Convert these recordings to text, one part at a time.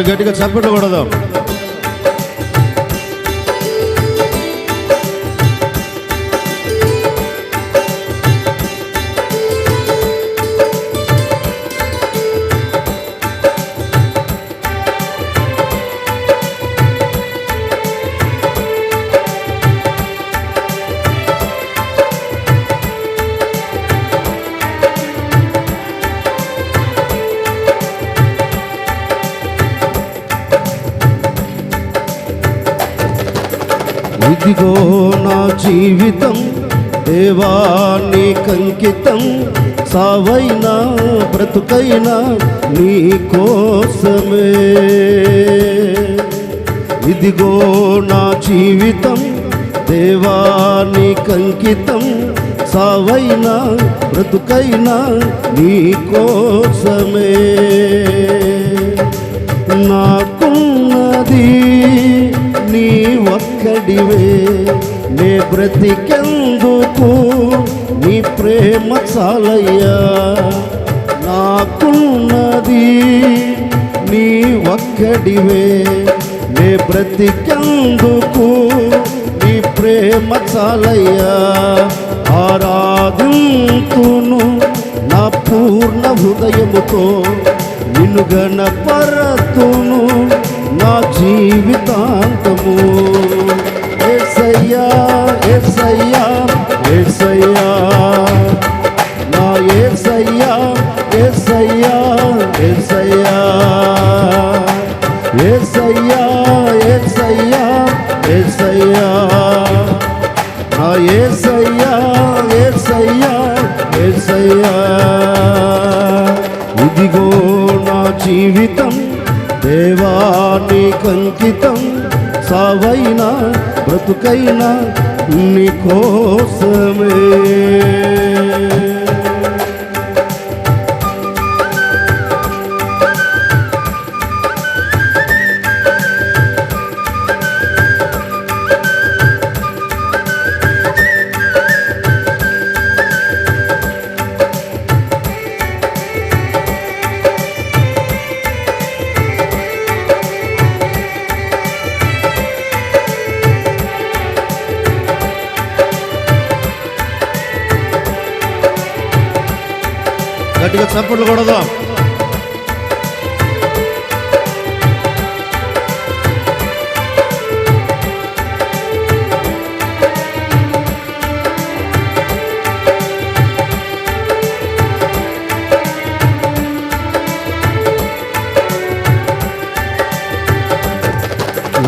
అందరు గట్టిగా చప్పట్లు కొడదాం. ఇదిగో నా జీవితం దేవాన్ని కంకితం. సావైనా బ్రతుకైనా నీ కోసమే. ఇదిగో నా జీవితం దేవాన్ని కంకితం. సావైనా బ్రతుకైనా నీ కోసమే. నాకున్నది నీ కడివే. నే బ్రతికెందుకు? నీ ప్రేమ చాలయ్యా. నాకున్నది నీ ఒక్కడివే. నే బ్రతికెందుకు? నీ ప్రేమ చాలయ్యా. ఆరాధింతును నా పూర్ణ హృదయముతో. నిన్ను గణపరతును నా జీవితాంతము. ఏసయ్యా ఏసయ్యా ఏసయ్యా నా ఏసయ్యా ఏసయ్యా ఏసయ్యా ఏసయ్యా ఏసయ్యా ఏసయ్యా నా ఏసయ్యా ఏసయ్యా ఏసయ్యా ఇదిగో నా జీవితం దేవాని కంకితం సావైనా బ్రతుకైనా నీ కోసమే. గట్టిగా చప్పట్లు కొడదాం.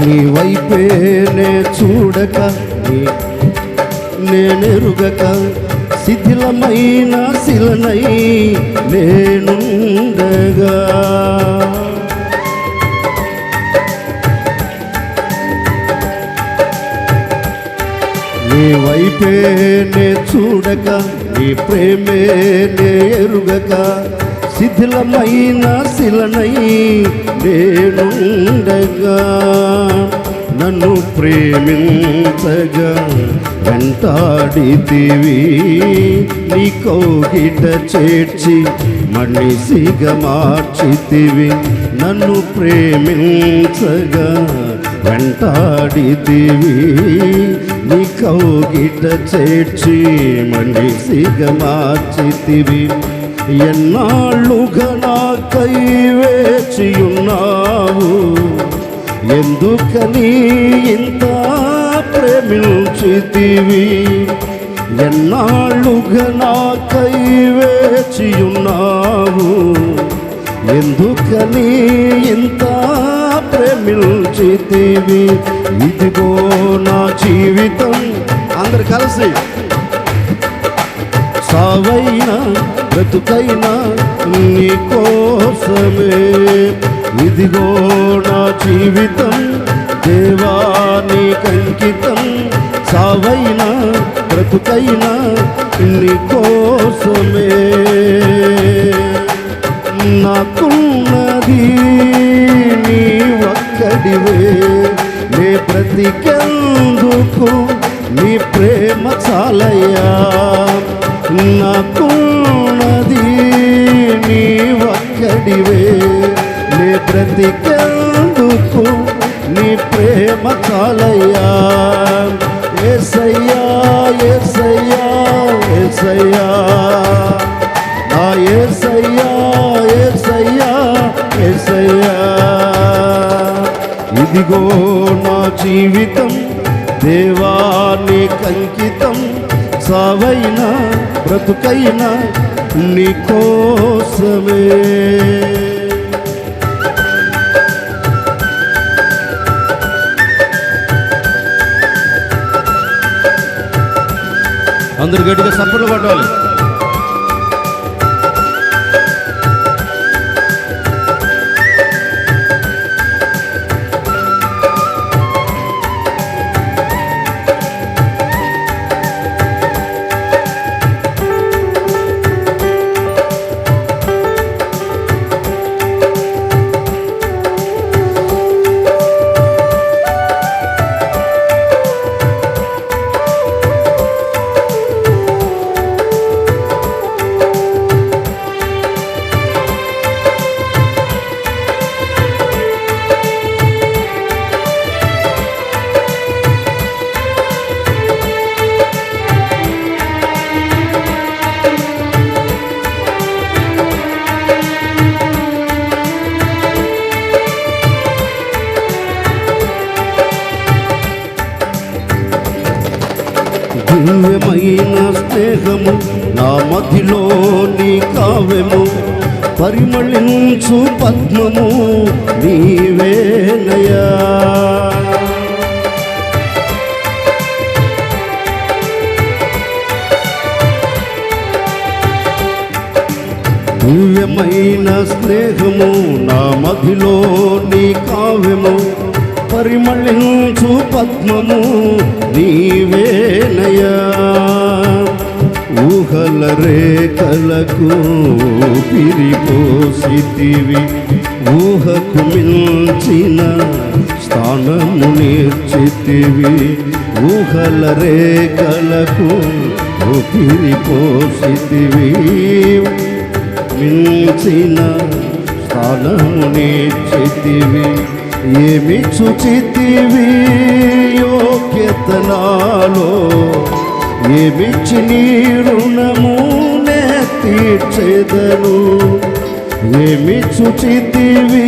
నీ వైపే నే చూడక నేనెరుగక శిథిలమైన శిలనై నేనుండగా. నీ వైపే నే చూడక నీ ప్రేమే నే ఎరుగక శిథిలమైన శిలనై నేనుండగా. నన్ను ప్రేమించగా వెంటాడితివి. నీ కోగిట చేర్చి మనిషిగా మార్చితివి. నన్ను ప్రేమించగా వెంటాడితివి. నీ కోగిట చేర్చి మనిషిగా మార్చితివి. ఎన్నాళ్ళుగా నాకై వేచియున్నావు? ఎందుకని ఇంత ప్రేమించితివి. ఎన్నాళ్ళుగా నాకై వేచియున్నావు. ఎందుకని ఇంత ప్రేమించితివి? ఇదిగో నా జీవితం. అందరు కలిసి. సావైనా బ్రతుకైనా నీ కోసమే. ఇదిగో నా జీవితం. దేవాని కంకితం సావైనా బ్రతుకైనా నీ కోసమే. నాకున్నది నీ ఒక్కడివే. నీ బ్రతికెందుకు నీ ప్రేమ చాలయ్యా. నాకున్నది నీ ఒక్కడివే. నీ నే మకాలయ్యా. ఏసయ్యా ఏసయ్యా ఏసయ్యా. నా ఏసయ్యా ఏసయ్యా ఏసయ్యా. ఇదిగో నా జీవితం దేవాన్ని కంకితం. సావైనా బ్రతుకైనా నీ కోసమే. అందరు గట్టిగా సప్పట్లు పట్టాలి స్నేహము నా మధ్యలో నీ కావ్యము. పరిమళించు పద్మము నీవేనయా దివ్యమైన స్నేహము నా మధ్యలో నీ కావ్యము. పరిమళించు పద్మము నీవేనయా ఊహల రేఖలకు పిరిపోసితివి ఊహకు మించిన స్థానము నేర్చితివి. ఊహల రేఖలకు పిరిపోసితివి మించిన స్థానము నేర్చితివి. ఏమి చుచితివి? యోగ్యతనాలో ఏమిచ్చి నీ రుణము తీర్చేదను ఏమి చుచితివి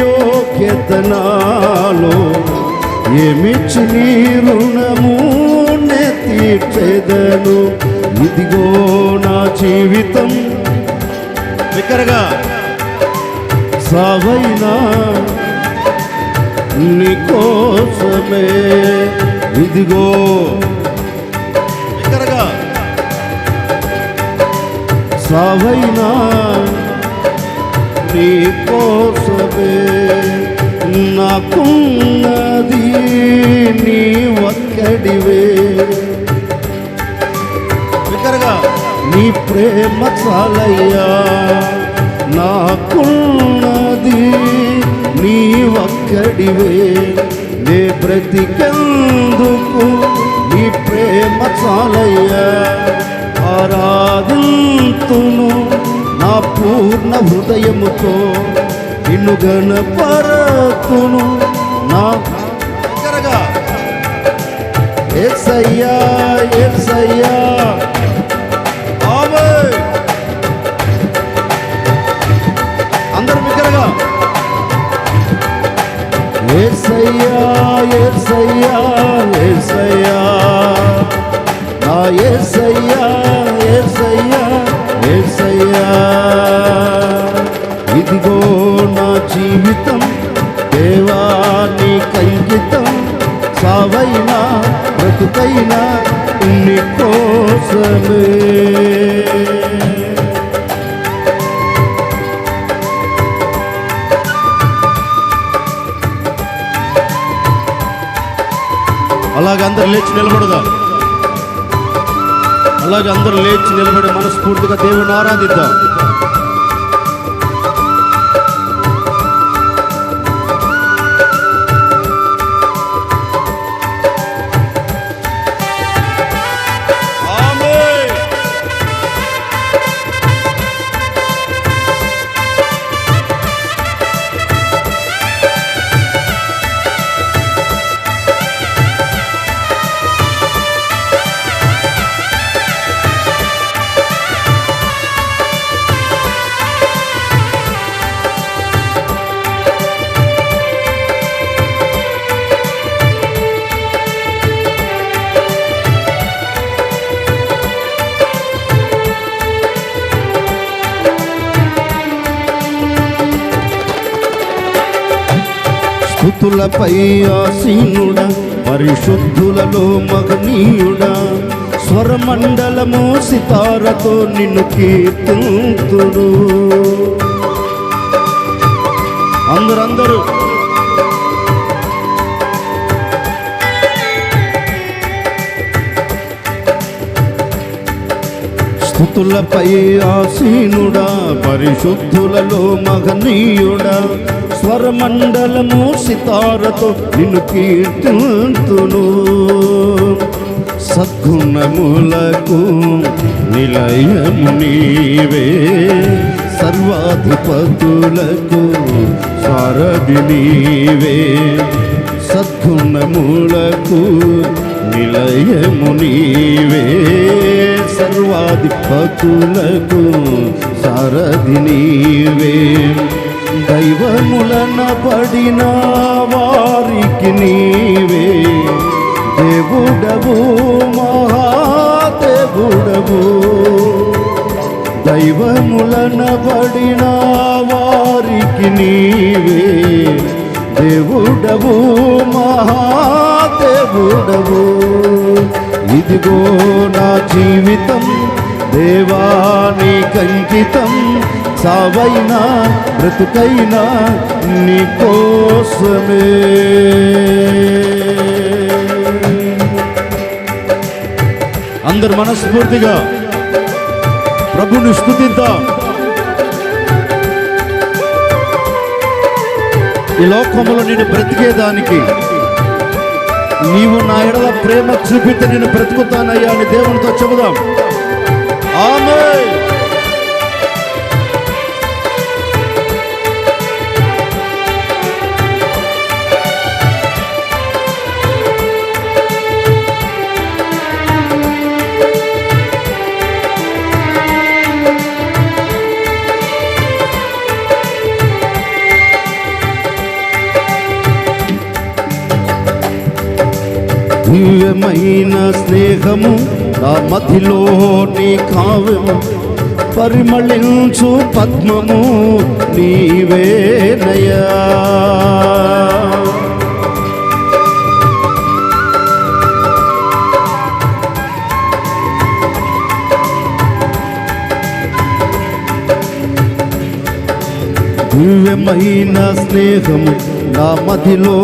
యోగ్యత నాలో ఏమిచ్చి నీ రుణము తీర్చేదను ఇదిగో నా జీవితం. బిక్కరగా సావైనా నీకోసమే ఇదిగో బిక్కరగా సావైనా నీకోసమే నాకున్నది నీ ఒక్కడివే బిక్కరగా నీ ప్రేమ చాలయ్యా నాకున్నది నీ ఒక్కడివే నే బ్రతికెందుకు నీ ప్రేమ చాలయ్యా ఆరాధింతును నా పూర్ణ హృదయముతో. నిన్ను గణపరతును నా దగ్గరగా. ఎస్సయ్యా ఎస్సయ్యా ఆమె. అందరూ బిగ్గరగా ఏసయ్యా ఏసయ్యా ఏసయ్యా. ఏసయ్యా ఏసయ్యా ఏసయ్యా. ఇదిగో నా జీవితం దేవాని కంకితం. సావైనా బ్రతుకైనా నీ కోసమే. అలాగే అందరు లేచి నిలబడదా. అలాగే అందరూ లేచి నిలబడి మనస్ఫూర్తిగా దేవుని ఆరాధిద్దాం. స్థుతులపై ఆసీనుడా పరిశుద్ధులలో మగనీయుడా స్వరమండలము సితారతో నిన్ను కీర్తుంతుడు అందరందరూ స్థుతులపై ఆసీనుడా పరిశుద్ధులలో మగనీయుడా స్వరమండలము సితారతో నిన్ను కీర్తింతును. సద్గుణములకు నిలయము నీవే. సర్వాధిపతులకు సారథి నీవే. సద్గుణములకు నిలయము నీవే. సర్వాధిపతులకు సారథి నీవే. దైవములన పడిన వారికి నీవే. దేవుడవు మహాదేవుడవు. దైవములన పడిన వారికి నీవే. దేవుడవు మహాదేవుడవు. ఇదిగో నా జీవితం దేవానికి అంకితం సావైనా బ్రతుకైనా నీ కోసమే. అందరు మనస్ఫూర్తిగా ప్రభుని స్థుతిద్దాం ఈ లోకంలో నేను బ్రతికేదానికి నీవు నా ఎడల ప్రేమ చూపితే నేను బ్రతుకుతానయ్యా అని దేవునితో చెబుదాం. ఆమె దివ్యమైన స్నేహము నా మధ్యలో నీ కావ్యము. పరిమళించు పద్మము నీవేనయా దివ్యమైన స్నేహము నా మదిలో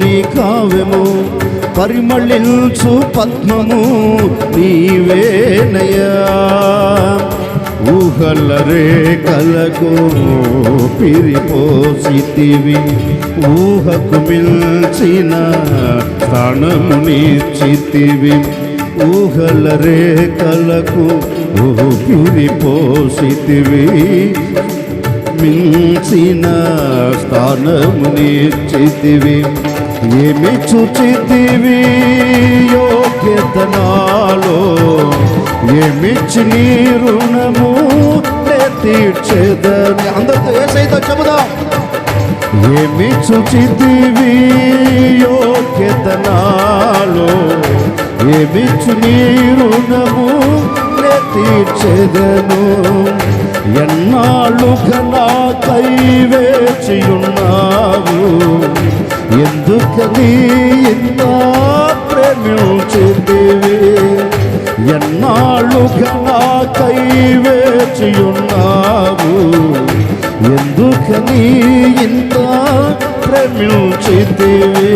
నీ కావ్యము. పరిమళించు పద్మము నీవేనయా ఊహల రేఖలకు పిరిపోసితివి. ఊహకు మిల్చిన స్థానము నీచితివి ఊహల రేఖలకు పిరిపోసితివి. మించిన స్థానము నీచితివి ఏమి చూచితివి? యోగ్యతనాలో ఏమిచ్చి నీ రుణము తీర్చేదని అందరితో ఏసైతో చెబుదాం. ఏమి చూచితివి? యోగ్యతనాలో ఏమిచ్చు నీ రుణము తీర్చేదను తీర్చెదను ఎన్నాళ్ళుగా నాకై వేచియున్నావు? ఎందుకని ఎన్నో ప్రేమించితివి ఎన్నాళ్ళుగా నాకై వేచియున్నావు? ఎందుకని ఇంత ప్రేమించితివి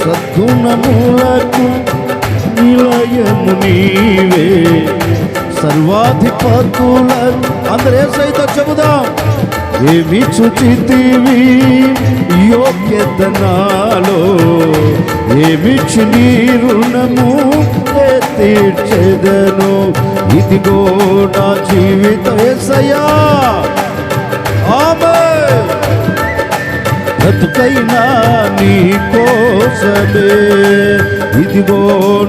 సద్గుణములకు నిలయము నీవే. సర్వాధిపతుల అందరే సైతం చెబుదాం. ఏమి చుచితివి యోగ్యత నాలో నీ రుణము? తీర్చెదను? ఇదిగో నా జీవిత ఎసయా ఆమె బ్రతుకైనా నీ కోసమే. ఇదిగో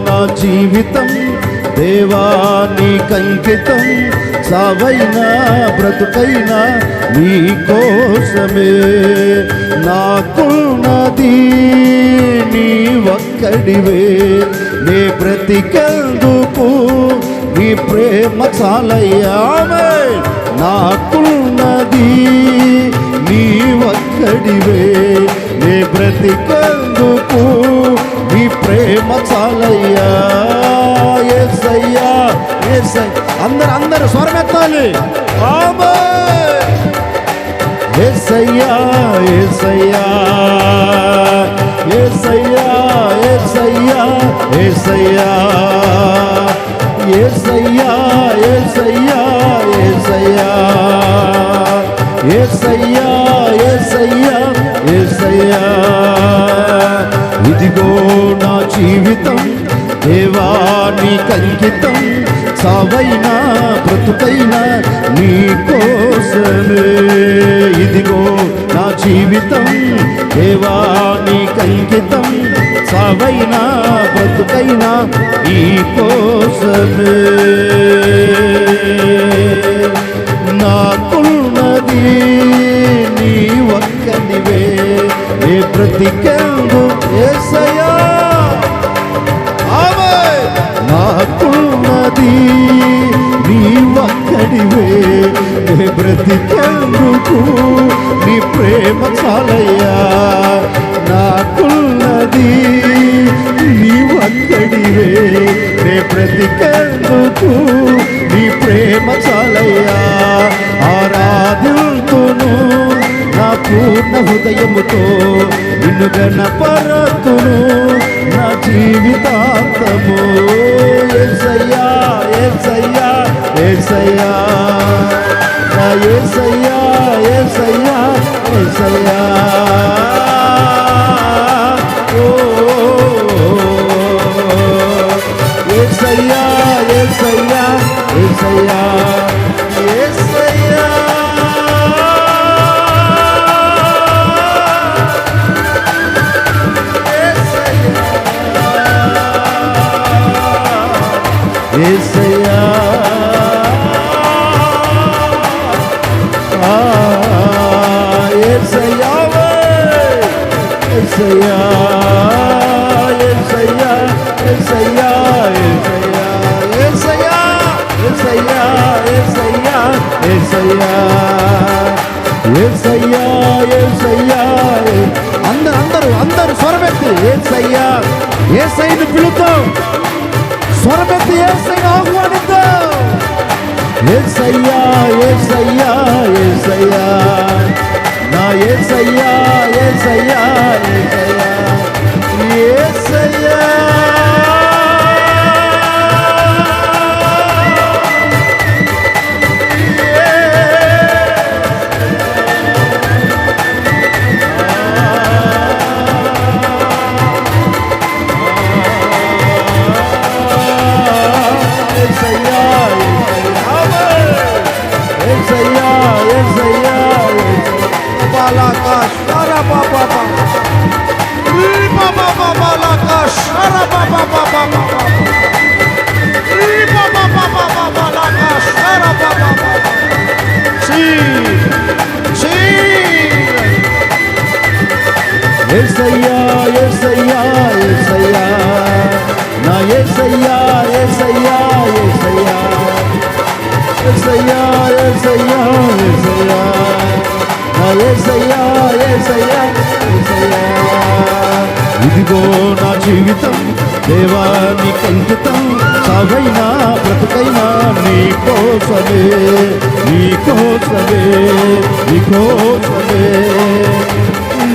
నా జీవితం దేవా నీకంకితం సావైనా బ్రతుకైనా నీ కోసమే. నాకున్నది నీ ఒక్కడివే. నే బ్రతికెందుకు? నీ ప్రేమ చాలయ్యామే నాకున్నది నీ ఒక్కడివే. నే బ్రతికందుకు? నీ ప్రేమ చాలయ్యా. ఏసై అందరు అందరు స్వరమెత్తాలి ఏసయ్యా ఏసయ్యా ఏసయ్యా ఏసయ్యా ఏసయ్యా ఏసయ్యా ఏసయ్యా ఏసయ్యా ఏసయ్యా ఏసయ్యా ఏసయ్యా ఇదిగో నా జీవితం దేవాని కంకితం సావైనా బ్రతుకైనా నీ కోసమే. ఇదిగో నా జీవితం దేవా నీకంకితం సావైనా బ్రతుకైనా నీ కోసమే. నాకున్నది నీ ఒక్కనివే. ఏ బ్రతికెందు ఏసయా ఉన్నది నీ ఒక్కడివే. నే బ్రతికెందుకు? నీ ప్రేమ చాలయ్యా. నాకున్నది నీ ఒక్కడివే. నే బ్రతికెందుకు? నీ ప్రేమ చాలయ్యా. ఆరాధితును నా పూర్ణ హృదయముతో నిన్ను గణపరతును నా జీవితాంతము. ఏసయ్యా. ఏసయ్యా ఏసయ్యా. నా ఏసయ్యా ఏసయ్యా ఏసయ్యా. ఓ ఏసయ్యా ఏసయ్యా ఏసయ్యా. say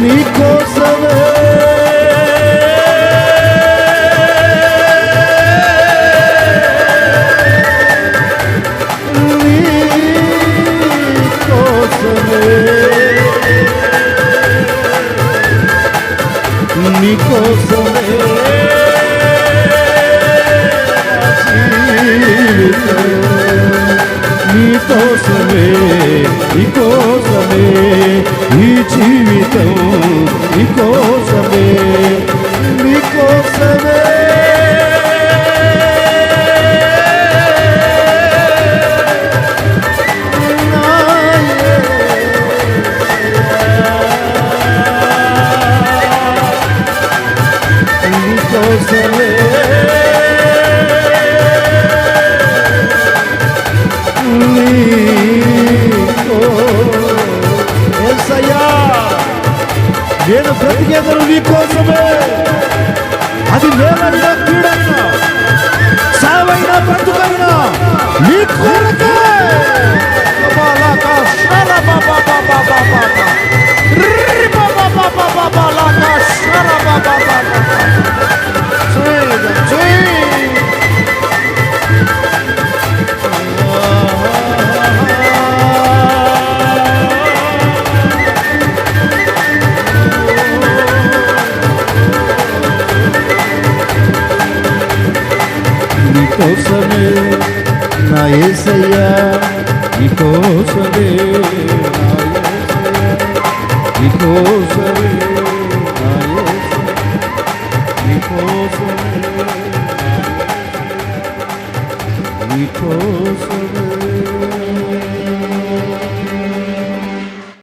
Me save Niko save Niko save నీకోసమే ఈ జీవితం నీకోసమే నీకోసమే. కోసమే నా ఏసయ్యా నీ కోసమే నా ఏసయ్యా నీ కోసం